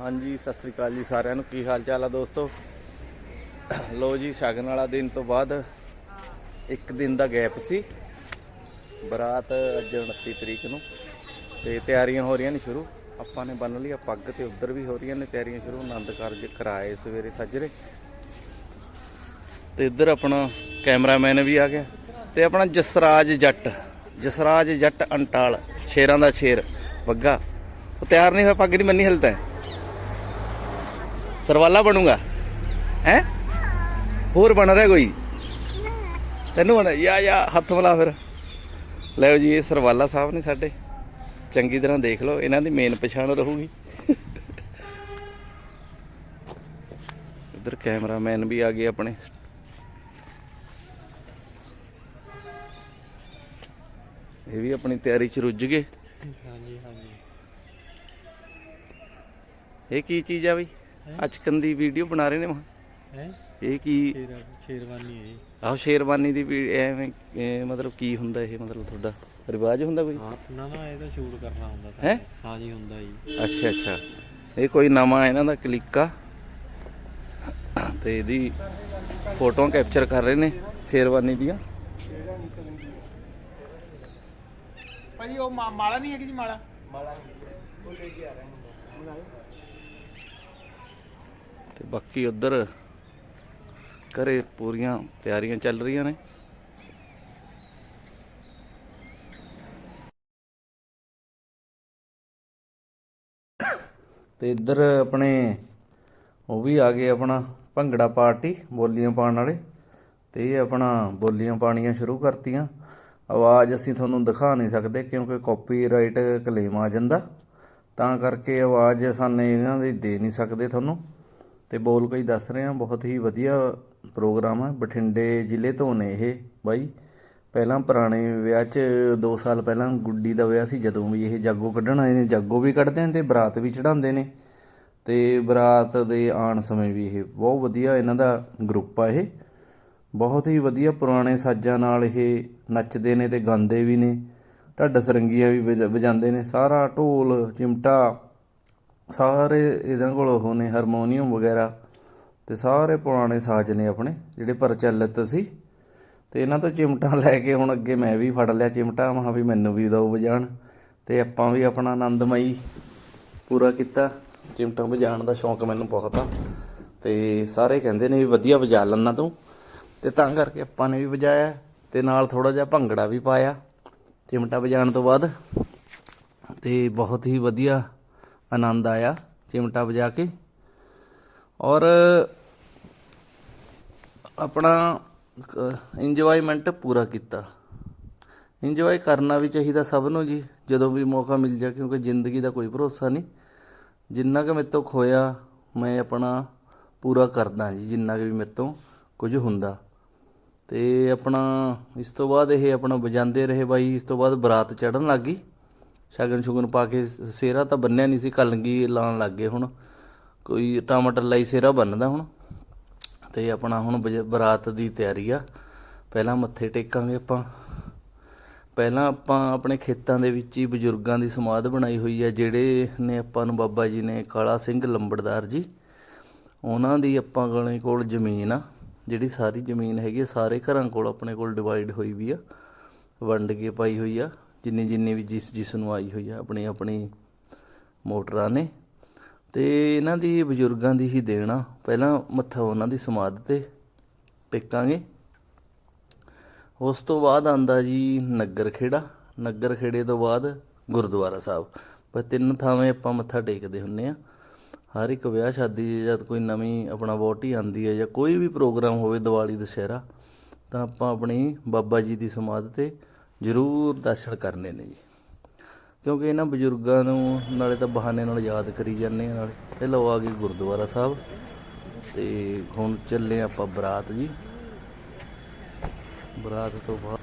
ਹਾਂਜੀ, ਸਤਿ ਸ੍ਰੀ ਅਕਾਲ ਜੀ ਸਾਰਿਆਂ ਨੂੰ। ਕੀ ਹਾਲ ਚਾਲ ਆ ਦੋਸਤੋ? ਲੋ ਜੀ, ਸ਼ਗਨ ਵਾਲਾ ਦਿਨ ਤੋਂ ਬਾਅਦ ਇੱਕ ਦਿਨ ਦਾ ਗੈਪ ਸੀ। ਬਰਾਤ ਅੱਜ 29 ਤਰੀਕ ਨੂੰ। ਤੇ ਤਿਆਰੀਆਂ ਹੋ ਰਹੀਆਂ ਨੇ ਸ਼ੁਰੂ। ਆਪਾਂ ਨੇ ਬੰਨ ਲਿਆ ਪੱਗ ਤੇ ਉੱਧਰ ਵੀ ਹੋ ਰਹੀਆਂ ਨੇ ਤਿਆਰੀਆਂ ਸ਼ੁਰੂ। ਆਨੰਦ ਕਾਰਜ ਕਰਾਏ ਸਵੇਰੇ ਸੱਜਰੇ। ਤੇ ਇੱਧਰ ਆਪਣਾ ਕੈਮਰਾਮੈਨ ਵੀ ਆ ਗਿਆ। ਤੇ ਆਪਣਾ ਜਸਰਾਜ ਜੱਟ। ਜਸਰਾਜ ਜੱਟ ਅੰਟਾਲ। ਸ਼ੇਰਾਂ ਦਾ ਸ਼ੇਰ। ਬੱਗਾ। ਉਹ ਤਿਆਰ ਨਹੀਂ ਹੋਇਆ, ਪੱਗ ਨਹੀਂ ਮੰਨੀ ਹਲਤਾ ਹੈ ਸਰਵਾਲਾ ਬਣੂਗਾ। ਹੈ? ਹੋਰ ਬਣ ਰਿਹਾ ਕੋਈ? ਤੈਨੂੰ ਬਣ ਯਾ ਯਾ ਹੱਥ ਮਿਲਾ ਫਿਰ। ਲਓ ਜੀ ਇਹ ਸਰਵਾਲਾ ਸਾਹਿਬ ਨੇ ਸਾਡੇ। ਚੰਗੀ ਤਰ੍ਹਾਂ ਦੇਖ ਲਓ ਇਹਨਾਂ ਦੀ ਮੇਨ ਪਛਾਣ ਰਹੂਗੀ। ਇੱਧਰ ਕੈਮਰਾਮੈਨ ਵੀ ਆ ਗਏ ਆਪਣੇ। ਇਹ ਵੀ ਆਪਣੀ ਤਿਆਰੀ ਚ ਰੁੱਝ ਗਏ। ਹਾਂਜੀ ਹਾਂਜੀ। ਇਹ ਕੀ ਚੀਜ਼ ਆ ਬਈ? ਅਚਕਨ ਦੀ ਵੀਡੀਓ ਬਣਾ ਰਹੇ ਨੇ ਮਾ। ਹੈ? ਇਹ ਕੀ? ਸ਼ੇਰ ਸ਼ੇਰਵਾਨੀ ਹੈ ਜੀ। ਆਹ ਸ਼ੇਰਵਾਨੀ ਦੀ ਵੀ ਐਵੇਂ ਇਹ ਮਤਲਬ ਕੀ ਹੁੰਦਾ ਇਹ ਮਤਲਬ ਤੁਹਾਡਾ ਰਿਵਾਜ ਹੁੰਦਾ ਕੋਈ? ਹਾਂ ਨਾ ਨਾ ਇਹ ਤਾਂ ਸ਼ੂਟ ਕਰਨਾ ਹੁੰਦਾ ਹੈਂ? ਹਾਂਜੀ ਹੁੰਦਾ ਜੀ। ਅੱਛਾ ਅੱਛਾ। ਇਹ ਕੋਈ ਨਵਾਂ ਇਹਨਾਂ ਦਾ ਕਲਿੱਕ। ਆ ਤੇ ਇਹਦੀ ਫੋਟੋਆਂ ਕੈਪਚਰ ਕਰ ਰਹੇ ਨੇ ਸ਼ੇਰਵਾਨੀ ਦੀਆਂ। ਭਾਜੀ ਉਹ ਮਾਲਾ ਨਹੀਂ ਹੈਗੀ ਜੀ ਮਾਲਾ? ਤੇ ਬਾਕੀ ਉਧਰ ਘਰੇ ਪੂਰੀਆਂ ਤਿਆਰੀਆਂ ਚੱਲ ਰਹੀਆਂ ਨੇ। ਤੇ ਇੱਧਰ ਆਪਣੇ ਉਹ ਵੀ ਆ ਗਏ ਆਪਣਾ ਭੰਗੜਾ ਪਾਰਟੀ ਬੋਲੀਆਂ ਪਾਉਣ ਵਾਲੇ। ਤੇ ਇਹ ਆਪਣਾ ਬੋਲੀਆਂ ਪਾਣੀਆਂ ਸ਼ੁਰੂ ਕਰਤੀਆਂ। ਆਵਾਜ਼ ਅਸੀਂ ਤੁਹਾਨੂੰ ਦਿਖਾ ਨਹੀਂ ਸਕਦੇ ਕਿਉਂਕਿ ਕਾਪੀਰਾਈਟ ਕਲੇਮ ਆ ਜਾਂਦਾ। ਤਾਂ ਕਰਕੇ ਆਵਾਜ਼ ਸਾਨੂੰ ਇਹਨਾਂ ਦੀ ਦੇ ਨਹੀਂ ਸਕਦੇ ਤੁਹਾਨੂੰ। ਤੇ ਬੋਲ ਕੋਈ ਦੱਸ ਰਹੇ ਆ ਬਹੁਤ ਹੀ ਵਧੀਆ ਪ੍ਰੋਗਰਾਮ ਆ। ਬਠਿੰਡੇ ਜ਼ਿਲ੍ਹੇ ਤੋਂ ਨੇ ਇਹ ਬਾਈ। ਪਹਿਲਾਂ ਪੁਰਾਣੇ ਵਿਆਹ 'ਚ 2 ਸਾਲ ਪਹਿਲਾਂ ਗੁੱਡੀ ਦਾ ਵਿਆਹ ਸੀ, ਜਦੋਂ ਵੀ ਇਹ ਜਾਗੋ ਕੱਢਣ ਆਏ ਨੇ, ਜਾਗੋ ਵੀ ਕੱਢਦੇ ਨੇ ਤੇ ਬਰਾਤ ਵੀ ਚੜਾਉਂਦੇ ਨੇ। ਤੇ ਬਰਾਤ ਦੇ ਆਉਣ ਸਮੇਂ ਵੀ ਇਹ ਬਹੁਤ ਵਧੀਆ ਇਹਨਾਂ ਦਾ ਗਰੁੱਪ ਆ ਇਹ। ਬਹੁਤ ਹੀ ਵਧੀਆ ਪੁਰਾਣੇ ਸਾਜ਼ਾਂ ਨਾਲ ਇਹ ਨੱਚਦੇ ਨੇ ਤੇ ਗਾਉਂਦੇ ਵੀ ਨੇ। ਢੱਡ ਸਰੰਗੀਆਂ ਵੀ ਵਜਾ- ਵਜਾਉਂਦੇ ਨੇ। ਸਾਰਾ ਢੋਲ, ਚਿਮਟਾ ਸਾਰੇ ਇਹਨਾਂ ਕੋਲ ਉਹ ਨੇ, ਹਾਰਮੋਨੀਅਮ ਵਗੈਰਾ ਤੇ ਸਾਰੇ ਪੁਰਾਣੇ ਸਾਜ਼ ਨੇ ਆਪਣੇ, ਜਿਹੜੇ ਪ੍ਰਚਲਿਤ ਸੀ। ਤੇ ਇਹਨਾਂ ਤੋਂ ਚਿਮਟਾ ਲੈ ਕੇ ਹੁਣ ਅੱਗੇ ਮੈਂ ਵੀ ਫੜ ਲਿਆ ਚਿਮਟਾ ਮਹਾ ਵੀ ਮੈਨੂੰ ਵੀ ਦਿਓ ਵਜਾਣ। ਤੇ ਆਪਾਂ ਵੀ ਆਪਣਾ ਆਨੰਦਮਈ ਪੂਰਾ ਕੀਤਾ। ਚਿਮਟਾ ਵਜਾਉਣ ਦਾ ਸ਼ੌਂਕ ਮੈਨੂੰ ਬਹੁਤ ਆ। ਤੇ ਸਾਰੇ ਕਹਿੰਦੇ ਨੇ ਵੀ ਵਧੀਆ ਵਜਾ ਲੈਣਾ ਤੂੰ। ਤੇ ਤਾਂ ਕਰਕੇ ਆਪਾਂ ਨੇ ਵੀ ਵਜਾਇਆ। ਤੇ ਨਾਲ ਥੋੜਾ ਜਿਹਾ ਭੰਗੜਾ ਵੀ ਪਾਇਆ ਚਿਮਟਾ ਵਜਾਉਣ ਤੋਂ ਬਾਅਦ। ਤੇ ਬਹੁਤ ਹੀ ਵਧੀਆ ਆਨੰਦ ਆਇਆ, ਚਿਮਟਾ ਵਜਾ ਕੇ। ਔਰ ਆਪਣਾ ਇੰਜੋਇਮੈਂਟ ਪੂਰਾ ਕੀਤਾ। ਇੰਜੋਏ ਕਰਨਾ ਵੀ ਚਾਹੀਦਾ ਸਭ ਨੂੰ ਜੀ, ਜਦੋਂ ਵੀ ਮੌਕਾ ਮਿਲ ਜਾ ਕਿਉਂਕਿ ਜ਼ਿੰਦਗੀ ਦਾ ਕੋਈ ਭਰੋਸਾ ਨਹੀਂ। ਜਿੰਨਾ ਕਿ ਮੇਰੇ ਤੋਂ ਖੋਇਆ ਮੈਂ ਆਪਣਾ ਪੂਰਾ ਕਰਦਾ ਜੀ, ਜਿੰਨਾ ਕਿ ਵੀ ਮੇਰੇ ਤੋਂ ਕੁਝ ਹੁੰਦਾ। ਤੇ ਆਪਣਾ, ਇਸ ਤੋਂ ਬਾਅਦ ਇਹ ਆਪਣਾ ਵਜਾਉਂਦੇ ਰਹੇ ਬਾਈ, ਇਸ ਤੋਂ ਬਾਅਦ ਬਰਾਤ ਚੜਨ ਲੱਗ ਗਈ। ਸ਼ਗਨ ਸ਼ੁਗਨ ਪਾ ਕੇ ਸੇਰਾ ਤਾਂ ਬੰਨਿਆ ਨਹੀਂ ਸੀ ਕਲੰਗੀ ਲਾਉਣ ਲੱਗ ਗਏ ਹੁਣ। ਕੋਈ ਟਮਾਟਰ ਲਈ ਸੇਰਾ ਬੰਨਦਾ ਹੁਣ। ਤੇ ਆਪਣਾ ਹੁਣ ਬਜ- ਬਰਾਤ ਦੀ ਤਿਆਰੀ ਆ। ਪਹਿਲਾਂ ਮੱਥੇ ਟੇਕਾਂਗੇ ਆਪਾਂ। ਪਹਿਲਾਂ ਆਪਾਂ ਆਪਣੇ ਖੇਤਾਂ ਦੇ ਵਿੱਚ ਹੀ ਬਜ਼ੁਰਗਾਂ ਦੀ ਸਮਾਧ ਬਣਾਈ ਹੋਈ ਆ ਜਿਹੜੇ ਨੇ ਆਪਾਂ ਨੂੰ ਬਾਬਾ ਜੀ ਨੇ ਕਾਲਾ ਸਿੰਘ ਲੰਬੜਦਾਰ ਜੀ। ਉਹਨਾਂ ਦੀ ਆਪਾਂ ਗਲੇ ਕੋਲ ਜ਼ਮੀਨ ਆ। ਜਿਹੜੀ ਸਾਰੀ ਜ਼ਮੀਨ ਹੈਗੀ ਆ, ਸਾਰੇ ਘਰਾਂ ਕੋਲ ਆਪਣੇ ਕੋਲ ਡਿਵਾਈਡ ਹੋਈ ਵੀ ਆ। ਵੰਡ ਕੇ ਪਾਈ ਹੋਈ ਆ। ਜਿੰਨੀ ਜਿੰਨੀ ਵੀ ਜਿਸ ਜਿਸ ਨੂੰ ਆਈ ਹੋਈ ਆ, ਆਪਣੀ ਆਪਣੀ ਮੋਟਰਾਂ ਨੇ। ਤੇ ਇਹਨਾਂ ਦੀ ਬਜ਼ੁਰਗਾਂ ਦੀ ਹੀ ਦੇਣਾ ਪਹਿਲਾਂ ਮੱਥਾ ਉਹਨਾਂ ਦੀ ਸਮਾਧ ਤੇ ਟੇਕਾਂਗੇ ਉਸ ਤੋਂ ਬਾਅਦ ਆਂਦਾ ਜੀ ਨਗਰ ਖੇੜਾ ਨਗਰ ਖੇੜੇ ਤੋਂ ਬਾਅਦ ਗੁਰਦੁਆਰਾ ਸਾਹਿਬ। ਪਰ ਤਿੰਨ ਥਾਵੇਂ ਆਪਾਂ ਮੱਥਾ ਟੇਕਦੇ ਹੁੰਨੇ ਆ। ਹਰ ਇੱਕ ਵਿਆਹ ਸ਼ਾਦੀ 'ਚ ਜਦ ਕੋਈ ਨਵੀਂ ਆਪਣਾ ਵੋਟੀ ਆਂਦੀ ਹੈ ਜਾਂ ਕੋਈ ਵੀ ਪ੍ਰੋਗਰਾਮ ਹੋਵੇ ਦੀਵਾਲੀ, ਦੁਸਹਿਰਾ, ਤਾਂ ਆਪਾਂ ਆਪਣੀ ਬਾਬਾ ਜੀ ਦੀ ਸਮਾਧ ਤੇ ਜ਼ਰੂਰ ਦਰਸ਼ਨ ਕਰਨੇ ਨੇ ਜੀ। ਕਿਉਂਕਿ ਇਹਨਾਂ ਬਜ਼ੁਰਗਾਂ ਨੂੰ ਨਾਲੇ ਤਾਂ ਬਹਾਨੇ ਨਾਲ ਯਾਦ ਕਰੀ ਜਾਂਦੇ ਆ ਨਾਲੇ। ਪਹਿਲਾਂ ਉਹ ਆ ਗਏ ਗੁਰਦੁਆਰਾ ਸਾਹਿਬ। ਤੇ ਹੁਣ ਚੱਲੇ ਆਪਾਂ ਬਰਾਤ ਜੀ। ਬਰਾਤ ਤੋਂ ਬਾਅਦ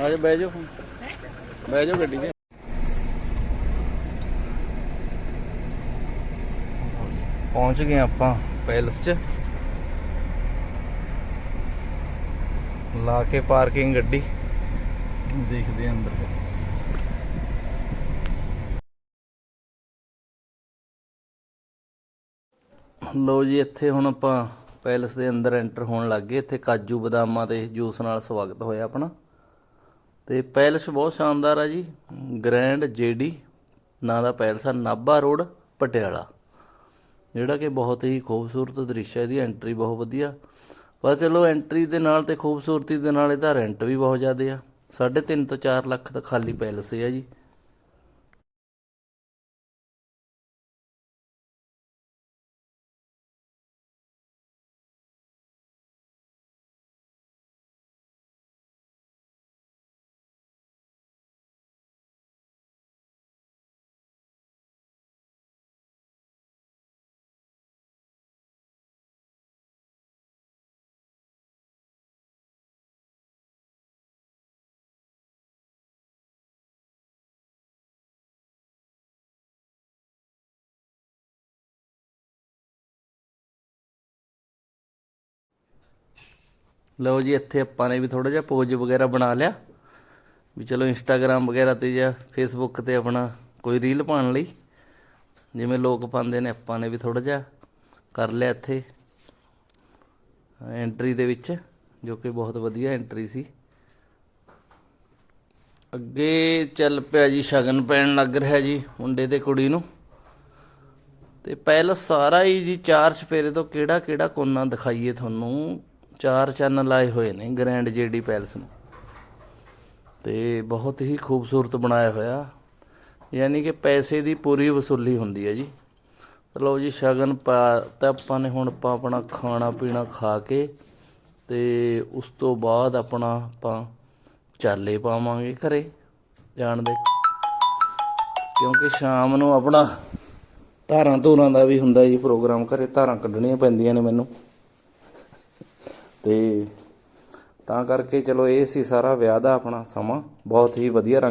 ਆ ਜਾ, ਬਹਿ ਜਾਓ ਬਹਿ ਜਾਓ ਗੱਡੀ 'ਚ ਪਹੁੰਚ ਗਏ ਆਪਾਂ ਪੈਲਸ 'ਚ। ਲਾ ਕੇ ਪਾਰਕਿੰਗ ਗੱਡੀ। ਦੇਖਦੇ ਆਂ ਅੰਦਰ। ਲੋ ਜੀ, ਇੱਥੇ ਹੁਣ ਆਪਾਂ ਪੈਲਸ ਦੇ ਅੰਦਰ ਐਂਟਰ ਹੋਣ ਲੱਗ ਗਏ। ਇੱਥੇ ਕਾਜੂ ਬਦਾਮਾਂ ਤੇ ਜੂਸ ਨਾਲ ਸਵਾਗਤ ਹੋਇਆ ਆਪਣਾ। ਤੇ ਪੈਲਸ ਬਹੁਤ ਸ਼ਾਨਦਾਰ ਆ ਜੀ। ਗ੍ਰੈਂਡ ਜੇਡੀ ਨਾਂ ਦਾ ਪੈਲਸ ਆ, ਨਾਭਾ ਰੋਡ, ਪਟਿਆਲਾ। ਜਿਹੜਾ ਕਿ ਬਹੁਤ ਹੀ ਖੂਬਸੂਰਤ ਦ੍ਰਿਸ਼ ਹੈ, ਇਹਦੀ ਐਂਟਰੀ ਬਹੁਤ ਵਧੀਆ। ਪਰ ਚਲੋ ਐਂਟਰੀ ਦੇ ਨਾਲ ਤੇ ਖੂਬਸੂਰਤੀ ਦੇ ਨਾਲ ਇਹਦਾ ਰੈਂਟ ਵੀ ਬਹੁਤ ਜ਼ਿਆਦਾ ਆ। 3.5 ਤੋਂ 4 ਲੱਖ ਦਾ ਖਾਲੀ ਪੈਲਸ ਹੈ ਜੀ। ਲਓ ਜੀ, ਇੱਥੇ ਆਪਾਂ ਨੇ ਵੀ ਥੋੜਾ ਜਿਹਾ ਪੋਜ ਵਗੈਰਾ ਬਣਾ ਲਿਆ। ਵੀ ਚਲੋ ਇੰਸਟਾਗ੍ਰam ਵਗੈਰਾ ਤੇ ਜਾਂ ਫੇਸਬੁੱਕ ਤੇ ਆਪਣਾ ਕੋਈ ਰੀਲ ਪਾਉਣ ਲਈ। ਜਿਵੇਂ ਲੋਕ ਪਾਉਂਦੇ ਨੇ, ਆਪਾਂ ਨੇ ਵੀ ਥੋੜਾ ਜਿਹਾ ਕਰ ਲਿਆ ਇੱਥੇ। ਐਂਟਰੀ ਦੇ ਵਿੱਚ, ਜੋ ਕਿ ਬਹੁਤ ਵਧੀਆ ਐਂਟਰੀ ਸੀ। ਅੱਗੇ ਚੱਲ ਪਿਆ ਜੀ, ਸ਼ਗਨ ਪੈਣ ਲੱਗ ਰਿਹਾ ਜੀ ਮੁੰਡੇ ਤੇ ਕੁੜੀ ਨੂੰ। ਤੇ ਪਹਿਲਾਂ ਸਾਰਾ ਹੀ ਜੀ ਚਾਰ ਚਫੇਰੇ ਤੋਂ ਕਿਹੜਾ ਕਿਹੜਾ ਕੋਨਾ ਦਿਖਾਈਏ ਤੁਹਾਨੂੰ। ਚਾਰ ਚੰਨ ਲਾਏ ਹੋਏ ਨੇ ਗ੍ਰੈਂਡ ਜੇਡੀ ਪੈਲਸ ਨੂੰ। ਤੇ ਬਹੁਤ ਹੀ ਖੂਬਸੂਰਤ ਬਣਾਇਆ ਹੋਇਆ। ਯਾਨੀ ਕਿ ਪੈਸੇ ਦੀ ਪੂਰੀ ਵਸੂਲੀ ਹੁੰਦੀ ਹੈ ਜੀ। ਲਓ ਜੀ, ਸ਼ਗਨ ਪਾ ਤਾਂ ਆਪਾਂ ਨੇ ਹੁਣ ਆਪਾਂ ਆਪਣਾ ਖਾਣਾ ਪੀਣਾ ਖਾ ਕੇ ਤੇ ਉਸ ਤੋਂ ਬਾਅਦ ਆਪਣਾ ਆਪਾਂ ਚਾਲੇ ਪਾਵਾਂਗੇ ਘਰੇ ਜਾਣ ਦੇ। ਕਿਉਂਕਿ ਸ਼ਾਮ ਨੂੰ ਆਪਣਾ ਧਾਰਾਂ ਧੂਰਾਂ ਦਾ ਵੀ ਹੁੰਦਾ ਜੀ, ਪ੍ਰੋਗਰਾਮ ਘਰੇ ਧਾਰਾਂ ਕੱਢਣੀਆਂ ਪੈਂਦੀਆਂ ਨੇ ਮੈਨੂੰ। ਤੇ ਤਾਂ ਕਰਕੇ ਚਲੋ ਇਹ ਸੀ ਸਾਰਾ ਵਿਆਹ ਦਾ ਆਪਣਾ ਸਮਾਂ। ਬਹੁਤ ਹੀ ਵਧੀਆ ਰੰਗ